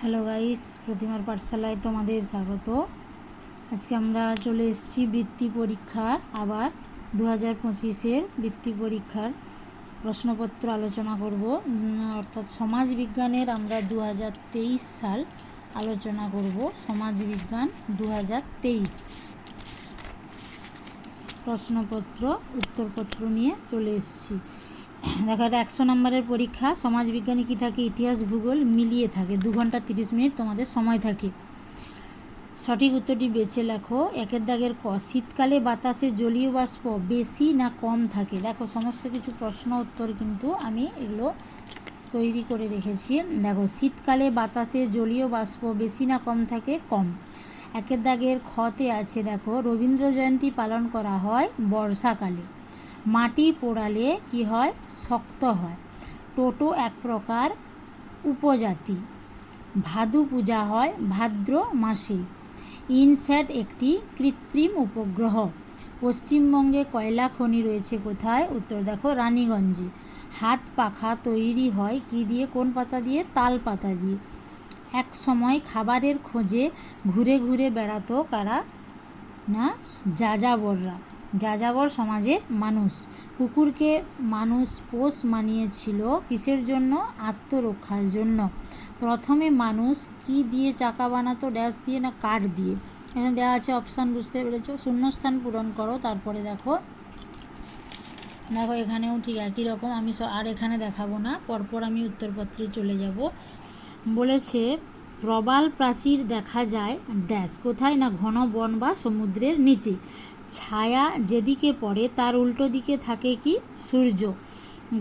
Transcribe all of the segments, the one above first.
Hello guys প্রতিমার পাঠশালায় তোমাদের স্বাগত। আজকে আমরা চলে এসেছি বৃত্তি পরীক্ষার, আবার দু হাজার পঁচিশের বৃত্তি পরীক্ষার প্রশ্নপত্র আলোচনা করব। অর্থাৎ সমাজ বিজ্ঞানের আমরা দু হাজার তেইশ সাল আলোচনা করব। সমাজ বিজ্ঞান দু হাজার তেইশ। প্রশ্নপত্র, উত্তরপত্র নিয়ে চলে এসেছি। দেখা যায় একশো নম্বরের পরীক্ষা, সমাজবিজ্ঞানে কী থাকে, ইতিহাস, ভূগোল মিলিয়ে থাকে। দু ঘণ্টা তিরিশ মিনিট তোমাদের সময় থাকে। সঠিক উত্তরটি বেছে লেখো। একের দাগের ক, শীতকালে বাতাসে জলীয় বাষ্প বেশি না কম থাকে? দেখো, সমস্ত কিছু প্রশ্ন উত্তর কিন্তু আমি এগুলো তৈরি করে রেখেছি। দেখো, শীতকালে বাতাসে জলীয় বাষ্প বেশি না কম থাকে, কম। একের দাগের খতে আছে, দেখো, রবীন্দ্র জয়ন্তী পালন করা হয় বর্ষাকালে। মাটি পোড়ালে কি হয়? শক্ত হয়। টোটো এক প্রকার উপজাতি। ভাদু পূজা হয় ভাদ্র মাসে। ইনস্যাট একটি কৃত্রিম উপগ্রহ। পশ্চিমবঙ্গে কয়লা খনি রয়েছে কোথায়? উত্তর দেখো, রানীগঞ্জে। হাত পাখা তৈরি হয় কি দিয়ে? কোন পাতা দিয়ে? তাল পাতা দিয়ে। এক সময় খাবারের খোঁজে ঘুরে ঘুরে বেড়াতো কারা? না, যাযাবররা। যাযাবর সমাজের মানুষ। কুকুরকে মানুষ পোষ মানিয়েছিল কিসের জন্য? আত্মরক্ষার জন্য। প্রথমে মানুষ কি দিয়ে চাকা বানাতো, ড্যাশ দিয়ে না কাঠ দিয়ে? এখানে দেওয়া আছে অপশান, বুঝতে পেরেছ? শূন্যস্থান পূরণ করো, তারপরে দেখো। দেখো, এখানেও ঠিক একই রকম। আমি আর এখানে দেখাবো না। পরপর আমি উত্তরপত্রে চলে যাব। বলেছে, প্রবাল প্রাচীর দেখা যায় ড্যাশ। কোথায়? না ঘন বন বা সমুদ্রের নিচে। ছায়া যেদিকে পড়ে, তার উল্টো দিকে থাকে কি? সূর্য।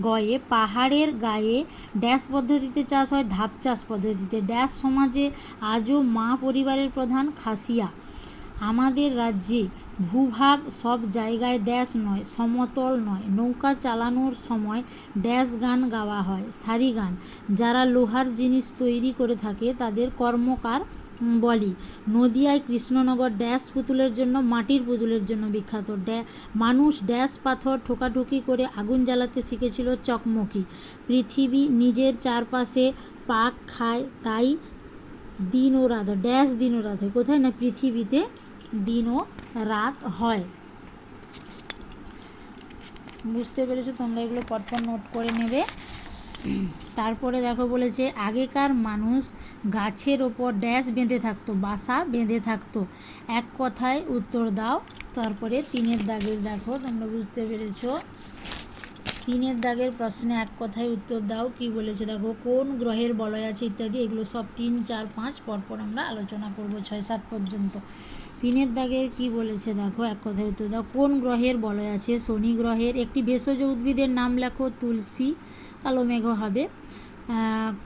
গয়ে পাহাড়ের গায়ে ড্যাশ পদ্ধতিতে চাষ হয়, ধাপ চাষ পদ্ধতিতে। ড্যাশ সমাজে আজও মা পরিবারের প্রধান খাসিয়া। আমাদের রাজ্যে ভূভাগ সব জায়গায় ড্যাশ নয়, সমতল নয়। নৌকা চালানোর সময় ড্যাশ গান গাওয়া হয়, সারি গান। যারা লোহার জিনিস তৈরি করে থাকে, তাদের কর্মকার বলি, নদিয়ায় কৃষ্ণনগর ড্যাশ পুতুলের জন্য, মাটির পুতুলের জন্য বিখ্যাত। ড্যা, মানুষ ড্যাশ পাথর ঠোকাঠুকি করে আগুন জ্বালাতে শিখেছিল চকমকি। পৃথিবী নিজের চারপাশে পাক খায়, তাই দিন ও রাত হয়। ড্যাশ দিন ও রাত হয়। কোথায় না পৃথিবীতে দিন ও রাত হয়। বুঝতে পেরেছ? তোমরা এগুলো পরপর নোট করে নেবে। তারপরে দেখো বলেছে, আগেকার মানুষ গাছের ওপর ড্যাশ বেঁধে থাকতো, বাসা বেঁধে থাকতো। এক কথায় উত্তর দাও। তারপরে তিনের দাগের, দেখো তোমরা বুঝতে পেরেছ। তিনের দাগের প্রশ্নে এক কথায় উত্তর দাও, কি বলেছে? দেখো, কোন গ্রহের বলয় আছে? ইত্যাদি, এগুলো সব তিন, চার, পাঁচ, পরপর আমরা আলোচনা করব ছয়, সাত পর্যন্ত। তিনের দাগের কি বলেছে? দেখো, এক কথায় উত্তর দাও, কোন গ্রহের বলয় আছে? শনি গ্রহের একটি ভেষজ উদ্ভিদের নাম লেখো, তুলসী কালো মেঘ হবে।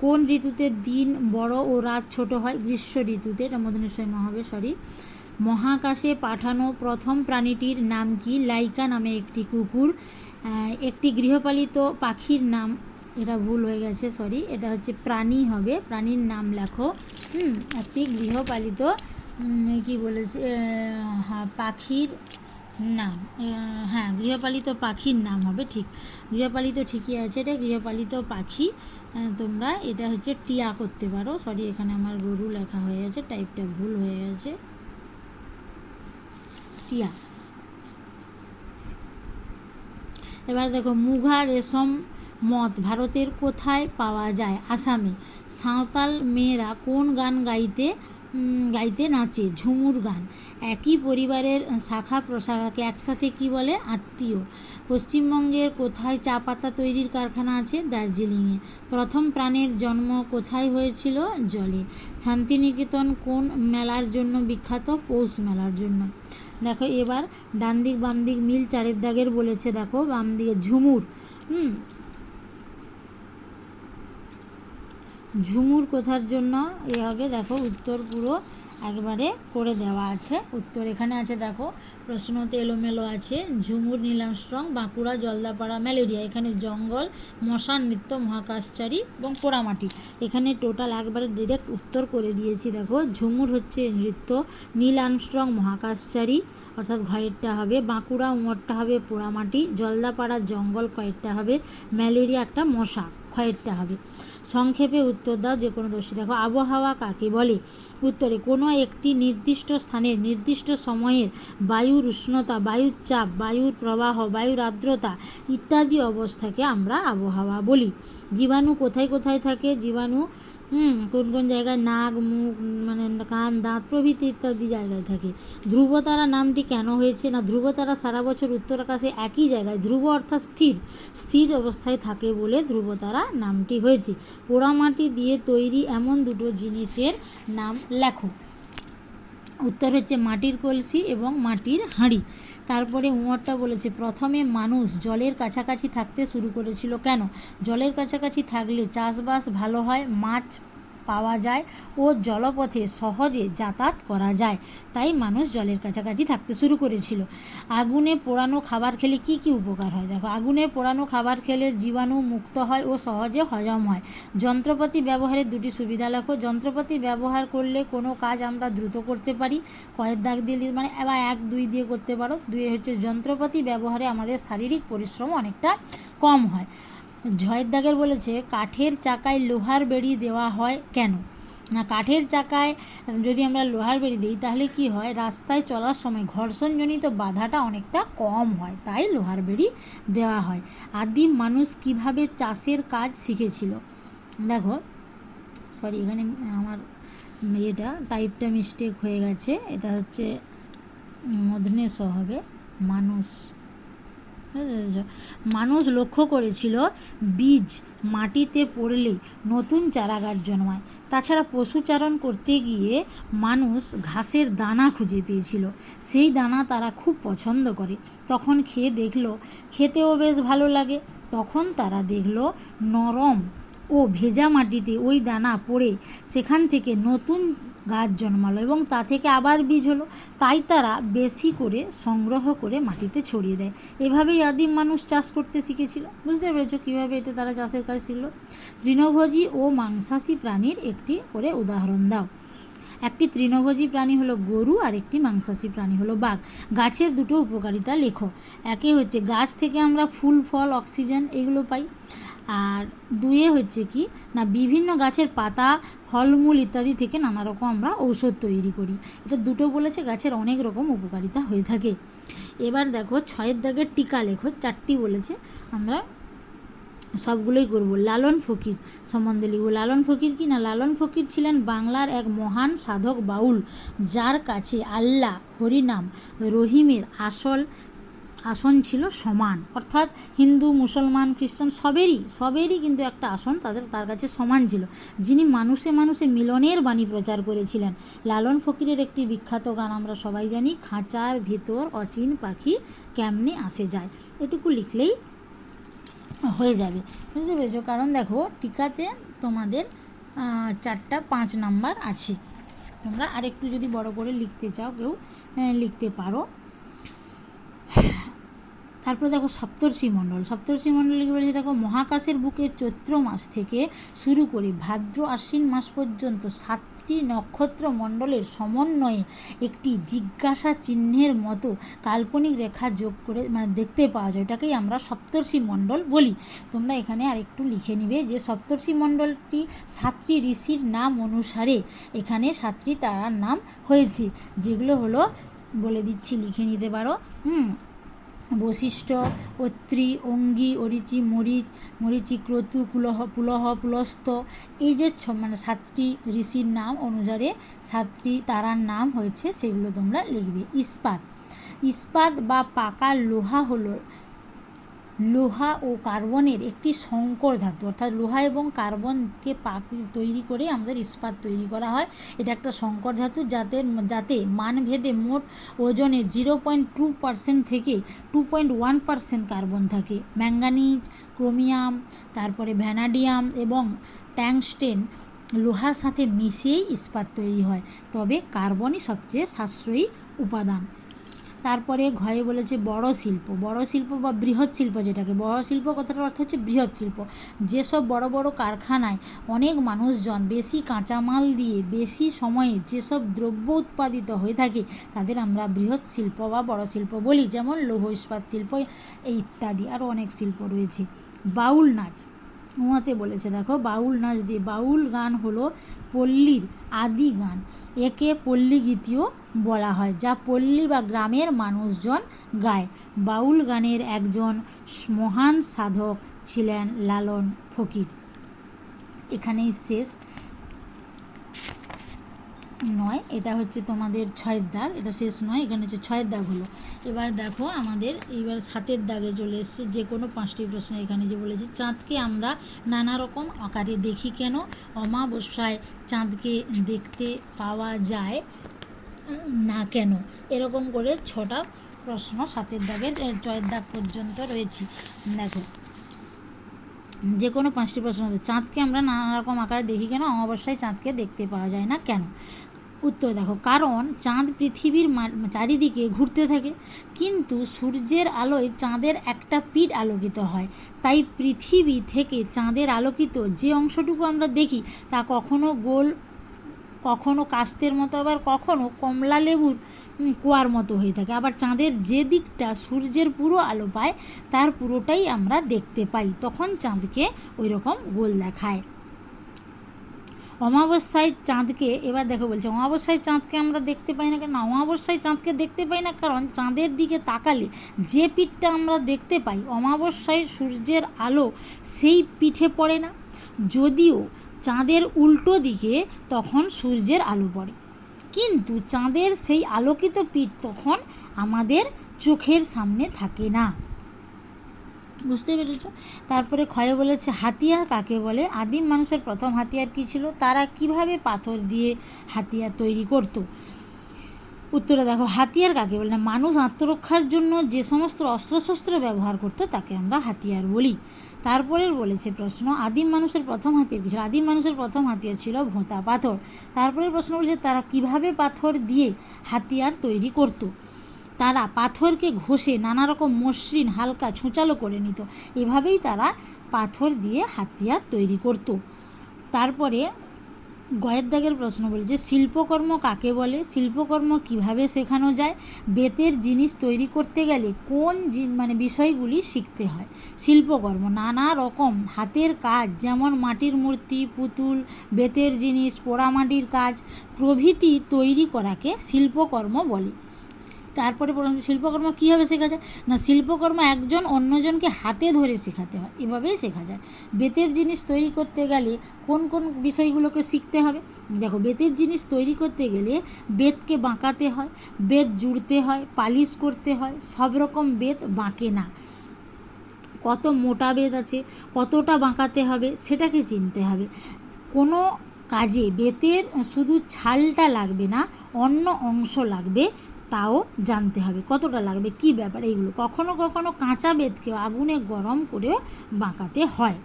কোন ঋতুতে দিন বড় ও রাত ছোট হয়? গ্রীষ্ম ঋতুতে এটা মধুনের সময় হবে সরি মহাকাশে পাঠানো প্রথম প্রাণীটির নাম কি? লাইকা নামে একটি কুকুর। একটি গৃহপালিত পাখির নাম, এটা ভুল হয়ে গেছে সরি এটা হচ্ছে প্রাণী হবে, প্রাণীর নাম লেখো। হুম, একটি গৃহপালিত কি বলেছে পাখির নাম হ্যাঁ গৃহপালিত পাখির নাম হবে, ঠিক। গৃহপালিত ঠিকই আছে, এটা গৃহপালিত পাখি। তোমরা এটা হচ্ছে টিয়া করতে পারো। সরি এখানে আমার গরু লেখা হয়ে গেছে টাইপটা ভুল হয়ে গেছে। টিয়া। এবার দেখো, মুঘা রেশম মত ভারতের কোথায় পাওয়া যায়? আসামে। সাঁওতাল মেয়েরা কোন গান গাইতে গাইতে নাচে, ঝুমুর গান। একই পরিবারের শাখা প্রশাখাকে একসাথে কি বলে? আত্মীয়। পশ্চিমবঙ্গের কোথায় চা পাতা তৈরির কারখানা আছে? দার্জিলিংয়ে। প্রথম প্রাণের জন্ম কোথায় হয়েছিল? জলে। শান্তিনিকেতন কোন মেলার জন্য বিখ্যাত? পৌষ মেলার জন্য। দেখো, এবার ডান দিক বাম দিক মিল চারের দাগের বলেছে, দেখো বাম দিকে ঝুমুর। হুম ঝুমুর কোথার জন্য? এ হবে, দেখো, উত্তর পুরো একবারে করে দেওয়া আছে। উত্তর এখানে আছে, দেখো, প্রশ্নতে এলোমেলো আছে। ঝুমুর, নীলাম, স্ট্রং, বাঁকুড়া, জলদাপাড়া, ম্যালেরিয়া। এখানে জঙ্গল, মশান, নৃত্য মহাকাশচারী এবং পোড়ামাটি। এখানে টোটাল একবারে ডিরেক্ট উত্তর করে দিয়েছি, দেখো। ঝুমুর হচ্ছে নৃত্য, নীল আর্মস্ট্রং মহাকাশচারী, অর্থাৎ ঘয়েরটা হবে। বাঁকুড়া, উমরটা হবে পোড়ামাটি। জলদাপাড়া, জঙ্গল, কয়েকটা হবে। ম্যালেরিয়া, একটা মশা। ক্ষয়েরটা হবে। সংক্ষেপে উত্তর দাও, যে কোনো দোষী। দেখো, আবহাওয়া কাকে বলে? উত্তরে, কোনো একটি নির্দিষ্ট স্থানের নির্দিষ্ট সময়ের বায়ুর উষ্ণতা, বায়ুর চাপ, বায়ুর প্রবাহ, বায়ুর আর্দ্রতা ইত্যাদি অবস্থাকে আমরা আবহাওয়া বলি। জীবাণু কোথায় কোথায় থাকে? জীবাণু হুম, কোন কোন জায়গায় নাক, মুখ মানে কান, দাঁত প্রভৃতি ইত্যাদি জায়গায় থাকে। ধ্রুবতারা নামটি কেন হয়েছে না? ধ্রুবতারা সারা বছর উত্তর আকাশে একই জায়গায়, ধ্রুব অর্থাৎ স্থির স্থির অবস্থায় থাকে বলে ধ্রুবতারা নামটি হয়েছে। পোড়ামাটি দিয়ে তৈরি এমন দুটো জিনিসের নাম লেখো। উত্তর হচ্ছে মাটির কলসি এবং মাটির হাঁড়ি। তারপরে উমরটা বলেছে, প্রথমে মানুষ জলের কাছাকাছি থাকতে শুরু করেছিল কেন? জলের কাছাকাছি থাকলে চাষবাস ভালো হয়, মাছ পাওয়া যায় ও জলপথে সহজে যাতায়াত করা যায়। তাই মানুষ জলের কাছাকাছি থাকতে শুরু করেছিল। আগুনে পোড়ানো খাবার খেলে কি কি উপকার হয়? দেখো, আগুনে পোড়ানো খাবার খেলে জীবাণু মুক্ত হয় ও সহজে হজম হয়। যন্ত্রপাতি ব্যবহারের দুটি সুবিধা লেখো। যন্ত্রপাতি ব্যবহার করলে কোনো কাজ আমরা দ্রুত করতে পারি। কয়েক দাগ দিয়ে মানে এবার এক, দুই দিয়ে করতে পারো। দুই হচ্ছে যন্ত্রপাতি ব্যবহারে আমাদের শারীরিক পরিশ্রম অনেকটা কম হয়। ঝয়ের দাগের বলেছে, কাঠের চাকায় লোহার বেড়ি দেওয়া হয় কেন? না, কাঠের চাকায় যদি আমরা লোহার বেড়ি দিই, তাহলে কি হয়? রাস্তায় চলার সময় ঘর্ষণজনিত বাধাটা অনেকটা কম হয়, তাই লোহার বেড়ি দেওয়া হয়। আদিম মানুষ কীভাবে চাষের কাজ শিখেছিল? দেখো সরি এখানে আমার এটা টাইপটা মিস্টেক হয়ে গেছে। এটা হচ্ছে মধ্যে স হবে, মানুষ। মানুষ লক্ষ্য করেছিল বীজ মাটিতে পড়লে নতুন চারাগাছ জন্মায়। তাছাড়া পশুচারণ করতে গিয়ে মানুষ ঘাসের দানা খুঁজে পেয়েছিল। সেই দানা তারা খুব পছন্দ করে। তখন খেয়ে দেখল, খেতেও বেশ ভালো লাগে। তখন তারা দেখল নরম ও ভেজা মাটিতে ওই দানা পড়ে সেখান থেকে নতুন গাছ জন্মালো এবং তা থেকে আবার বীজ হলো। তাই তারা বেশি করে সংগ্রহ করে মাটিতে ছড়িয়ে দেয়। এভাবেই আদিম মানুষ চাষ করতে শিখেছিল। বুঝতে পেরেছ কীভাবে এটা তারা চাষের কাজ শিখলো? তৃণভোজী ও মাংসাশী প্রাণীর একটি করে উদাহরণ দাও। একটি তৃণভোজী প্রাণী হলো গরু আর একটি মাংসাশী প্রাণী হলো বাঘ। গাছের দুটো উপকারিতা লেখো। একে হচ্ছে গাছ থেকে আমরা ফুল, ফল, অক্সিজেন এগুলো পাই। আর দুয়ে হচ্ছে কি, না বিভিন্ন গাছের পাতা, ফলমূল ইত্যাদি থেকে নানা রকম আমরা ঔষধ তৈরি করি। এটা দুটো বলেছে, গাছের অনেক রকম উপকারিতা হয়ে থাকে। এবার দেখো, ছয়ের দাগের টিকা লেখো, চারটি বলেছে, আমরা সবগুলোই করব। লালন ফকির সম্বন্ধে লিখব। লালন ফকির কি না? লালন ফকির ছিলেন বাংলার এক মহান সাধক বাউল, যার কাছে আল্লাহ হরিনাম রহিমের আসল আসন ছিল সমান। অর্থাৎ হিন্দু, মুসলমান, খ্রিস্টান সবেরই সবেরই কিন্তু একটা আসন তাদের, তার কাছে সমান ছিল। যিনি মানুষে মানুষে মিলনের বাণী প্রচার করেছিলেন। লালন ফকিরের একটি বিখ্যাত গান আমরা সবাই জানি, খাঁচার ভেতর অচিন পাখি কেমনে আসে যায়? এটুকু লিখলেই হয়ে যাবে। বুঝতে পেরেছ? কারণ দেখো, টিকাতে তোমাদের চারটা পাঁচ নাম্বার আছে। তোমরা আরেকটু যদি বড় করে লিখতে চাও, কেউ লিখতে পারো। তারপরে দেখো সপ্তর্ষি মণ্ডল। সপ্তর্ষি মণ্ডল লিখে বলেছে? দেখো, মহাকাশের বুকে চৈত্র মাস থেকে শুরু করে ভাদ্র আশ্বিন মাস পর্যন্ত সাতটি নক্ষত্র মণ্ডলের সমন্বয়ে একটি জিজ্ঞাসা চিহ্নের মতো কাল্পনিক রেখা যোগ করে মানে দেখতে পাওয়া যায়। ওটাকেই আমরা সপ্তর্ষি মণ্ডল বলি। তোমরা এখানে আর একটু লিখে নিবে যে, সপ্তর্ষি মণ্ডলটি সাতটি ঋষির নাম অনুসারে এখানে সাতটি তারার নাম হয়েছে। যেগুলো হলো, বলে দিচ্ছি, লিখে নিতে পারো। হুম বশিষ্ঠ, অত্রি, অঙ্গি, অরিচি, মরিচ, মরিচি, ক্রতু, পুলহ পুলহ, পুলস্ত। এই যে মানে সাতটি ঋষির নাম অনুসারে সাতটি তারার নাম হয়েছে, সেগুলো তোমরা লিখবে। ইস্পাত। ইস্পাত বা পাকা লোহা হলো লোহা ও কার্বনের একটি সংকর ধাতু, অর্থাৎ লোহা এবং কার্বনকে পাক তৈরি করে আমাদের ইস্পাত তৈরি করা হয়। এটা একটা সংকর ধাতু যাতে যাতে মানভেদে মোট ওজনের জিরো পয়েন্ট টু পার্সেন্ট থেকে two point one percent carbon থাকে। ম্যাঙ্গানিজ, ক্রোমিয়াম, তারপরে ভ্যানাডিয়াম এবং ট্যাংস্টেন লোহার সাথে মিশিয়েই ইস্পাত তৈরি হয়। তবে কার্বনই সবচেয়ে সাশ্রয়ী উপাদান। তারপরে ঘয়ে বলেছে বড় শিল্প বড় শিল্প বা বৃহৎ শিল্প যেটাকে, বড় শিল্প কথাটার অর্থ হচ্ছে বৃহৎ শিল্প। যেসব বড় বড় কারখানায় অনেক মানুষজন বেশি কাঁচামাল দিয়ে, বেশি সময়ে যেসব দ্রব্য উৎপাদিত হয়ে থাকে, তাদের আমরা বৃহৎ শিল্প বা বড় শিল্প বলি। যেমন লৌহ ইস্পাত শিল্প ইত্যাদি আরও অনেক শিল্প রয়েছে। বাউল নাচ উমাতে বলেছে, দেখো, বাউল নাচ দিয়ে, বাউল গান হলো পল্লীর আদি গান। একে পল্লী গীতিও বলা হয়, যা পল্লী বা গ্রামের মানুষজন গায়। বাউল গানের একজন মহান সাধক ছিলেন লালন ফকির। এখানেই শেষ। নয়, এটা হচ্ছে তোমাদের ছয়ের দাগ, এটা শেষ নয়, এখানে হচ্ছে ছয়ের দাগ হলো। এবার দেখো আমাদের, এবার সাতের দাগে চলে এসছে যে কোনো পাঁচটি প্রশ্ন এখানে যে বলেছে, চাঁদকে আমরা নানা রকম আকারে দেখি কেন? অমাবস্যায় চাঁদকে দেখতে পাওয়া যায় না কেন? এরকম করে ছটা প্রশ্ন সাতের দাগে ছয়ের দাগ পর্যন্ত রয়েছে। দেখো, যে কোনো পাঁচটি প্রশ্ন, চাঁদকে আমরা নানা রকম আকারে দেখি কেন? অমাবস্যায় চাঁদকে দেখতে পাওয়া যায় না কেন? উত্তর দেখো, কারণ চাঁদ পৃথিবীর চারিদিকে ঘুরতে থাকে, কিন্তু সূর্যের আলোয় চাঁদের একটা পিঠ আলোকিত হয়। তাই পৃথিবী থেকে চাঁদের আলোকিত যে অংশটুকু আমরা দেখি, তা কখনো গোল, কখনো কাস্তের মতো, আবার কখনো কমলা লেবুর কুয়ার মতো হয়ে থাকে। আবার চাঁদের যে দিকটা সূর্যের পুরো আলো পায়, তার পুরোটাই আমরা দেখতে পাই। তখন চাঁদকে ওই রকম গোল দেখায়। অমাবস্যায় চাঁদকে, এবার দেখো বলছে, অমাবস্যায় চাঁদকে আমরা দেখতে পাই না কেন? অমাবস্যায় চাঁদকে দেখতে পাই না কারণ চাঁদের দিকে তাকালে যে পিঠটা আমরা দেখতে পাই, অমাবস্যায় সূর্যের আলো, সেই পিঠে পড়ে না। যদিও চাঁদের উল্টো দিকে তখন সূর্যের আলো পড়ে। কিন্তু চাঁদের সেই আলোকিত পিঠ তখন আমাদের চোখের সামনে থাকে না। বুঝতে পেরেছ? তারপরে ক্ষয় বলেছে হাতিয়ার, কাকে বলে? আদিম মানুষের প্রথম হাতিয়ার কী ছিল? তারা কীভাবে পাথর দিয়ে হাতিয়ার তৈরি করত? উত্তরে দেখো, হাতিয়ার কাকে বলে? না, মানুষ আত্মরক্ষার জন্য যে সমস্ত অস্ত্রশস্ত্র ব্যবহার করতো, তাকে আমরা হাতিয়ার বলি। তারপরে বলেছে প্রশ্ন, আদিম মানুষের প্রথম হাতিয়ার কী ছিল? আদিম মানুষের প্রথম হাতিয়ার ছিল ভোঁতা পাথর। তারপরে প্রশ্ন বলেছে, তারা কীভাবে পাথর দিয়ে হাতিয়ার তৈরি করতো? তারা পাথরকে ঘষে নানা রকম মসৃণ হালকা ছুঁচালো করে নিত। এভাবেই তারা পাথর দিয়ে হাতিয়ার তৈরি করত। তারপরে গয়ের দাগের প্রশ্ন বলে যে, শিল্পকর্ম কাকে বলে? শিল্পকর্ম কীভাবে শেখানো যায়? বেতের জিনিস তৈরি করতে গেলে কোন মানে বিষয়গুলি শিখতে হয়? শিল্পকর্ম, নানা রকম হাতের কাজ যেমন মাটির মূর্তি, পুতুল, বেতের জিনিস, পোড়ামাটির কাজ প্রভৃতি তৈরি করাকে শিল্পকর্ম বলে। তারপরে বললাম, শিল্পকর্ম কীভাবে শেখা যায়? না, শিল্পকর্ম একজন অন্যজনকে হাতে ধরে শেখাতে হয়। এভাবেই শেখা যায়। বেতের জিনিস তৈরি করতে গেলে কোন কোন বিষয়গুলোকে শিখতে হবে? দেখো, বেতের জিনিস তৈরি করতে গেলে বেতকে বাঁকাতে হয়, বেত জুড়তে হয়, পালিশ করতে হয়, সব রকম বেত বাঁকে না। কত মোটা বেত আছে, কতটা বাঁকাতে হবে সেটাকে চিনতে হবে। কোনো কাজে বেতের শুধু ছালটা লাগবে না, অন্য অংশ লাগবে তাও জানতে হবে, কতটা লাগবে, কি ব্যাপার এইগুলো। কখনো কখনো কাঁচা বেতকেও আগুনে গরম করেও বাঁকাতে হয়।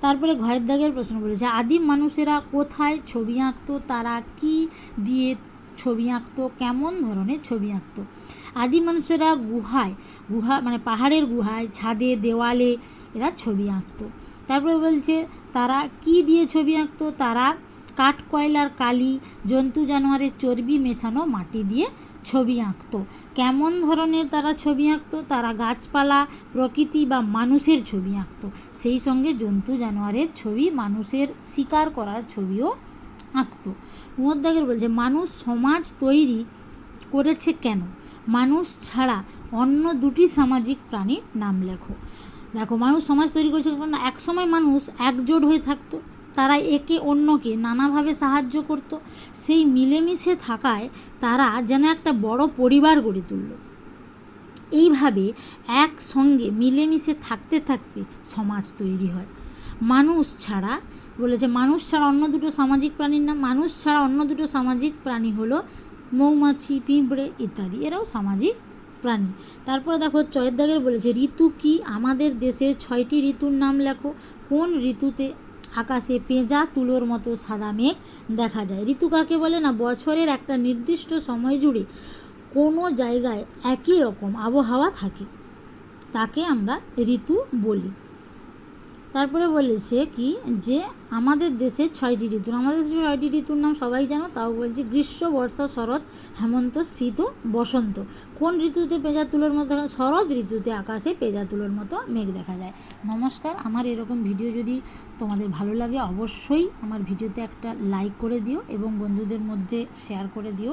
তারপরে ঘয়ের দাগের প্রশ্ন বলেছে আদিম মানুষেরা কোথায় ছবি আঁকতো, তারা কি দিয়ে ছবি আঁকতো, কেমন ধরনের ছবি আঁকতো? আদিম মানুষেরা গুহায়, গুহা মানে পাহাড়ের গুহায়, ছাদে, দেওয়ালে এরা ছবি আঁকতো। তারপরে বলছে, তারা কি দিয়ে ছবি আঁকতো, তারা কাঠ কয়লার কালি, জন্তু জানোয়ারের চর্বি মেশানো মাটি দিয়ে ছবি আঁকতো। কেমন ধরনের তারা ছবি আঁকতো? তারা গাছপালা, প্রকৃতি বা মানুষের ছবি আঁকতো। সেই সঙ্গে জন্তু জানোয়ারের ছবি মানুষের শিকার করার ছবিও আঁকতো। উমদ্দাগের বলছে, মানুষ সমাজ তৈরি করেছে কেন? মানুষ ছাড়া অন্য দুটি সামাজিক প্রাণীর নাম লেখো। দেখো, মানুষ সমাজ তৈরি করেছে কারণ একসময় মানুষ একজোট হয়ে থাকতো। তারা একে অন্যকে নানাভাবে সাহায্য করত। সেই মিলেমিশে থাকায় তারা যেন একটা বড় পরিবার গড়ে তুলল। এইভাবে একসঙ্গে মিলেমিশে থাকতে থাকতে সমাজ তৈরি হয়। মানুষ ছাড়া বলেছে, মানুষ ছাড়া অন্য দুটো সামাজিক প্রাণীর নাম, মানুষ ছাড়া অন্য দুটো সামাজিক প্রাণী হলো মৌমাছি, পিঁপড়ে ইত্যাদি। এরাও সামাজিক প্রাণী। তারপরে দেখো চয়ের দাগের বলেছে, ঋতু কি আমাদের দেশের ছয়টি ঋতুর নাম লেখো। কোন ঋতুতে আকাশে পেঁজা, তুলোর মতো সাদা মেঘ দেখা যায়। ঋতু কাকে বলে না? বছরের একটা নির্দিষ্ট সময় জুড়ে কোনো জায়গায় একই রকম আবহাওয়া থাকে। তাকে আমরা ঋতু বলি। তারপরে বলেছে কি? যে আমাদের দেশের ছয়টি ঋতু। আমাদের দেশের ছয়টি ঋতুর নাম সবাই জানো, তাও বলছে গ্রীষ্ম, বর্ষা, শরৎ, হেমন্ত, শীত ও বসন্ত। কোন ঋতুতে পেঁজা তুলোর মতো শরৎ ঋতুতে আকাশে পেঁজা তুলোর মতো মেঘ দেখা যায়। নমস্কার, আমার এরকম ভিডিও যদি তোমাদের ভালো লাগে, অবশ্যই আমার ভিডিওতে একটা লাইক করে দিও এবং বন্ধুদের মধ্যে শেয়ার করে দিও।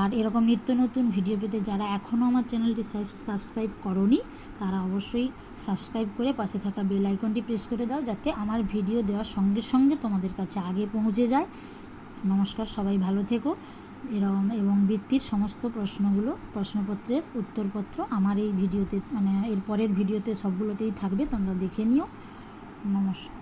আর এরকম নিত্য নতুন ভিডিও পেতে যারা এখনও আমার চ্যানেলটি সাবস্ক্রাইব করনি, তারা অবশ্যই সাবস্ক্রাইব করে পাশে থাকা বেল আইকনটি প্রেস করে দাও যাতে আমার ভিডিও দেওয়ার সঙ্গে সঙ্গে তোমাদের কাছে আগে পৌঁছে যায়। নমস্কার, সবাই ভালো থেকো। এরকম এবং বৃত্তির সমস্ত প্রশ্নগুলো, প্রশ্নপত্রের উত্তরপত্র আমার এই ভিডিওতে মানে এর পরের ভিডিওতে সবগুলোতেই থাকবে, তোমরা দেখে নিও। নমস্কার।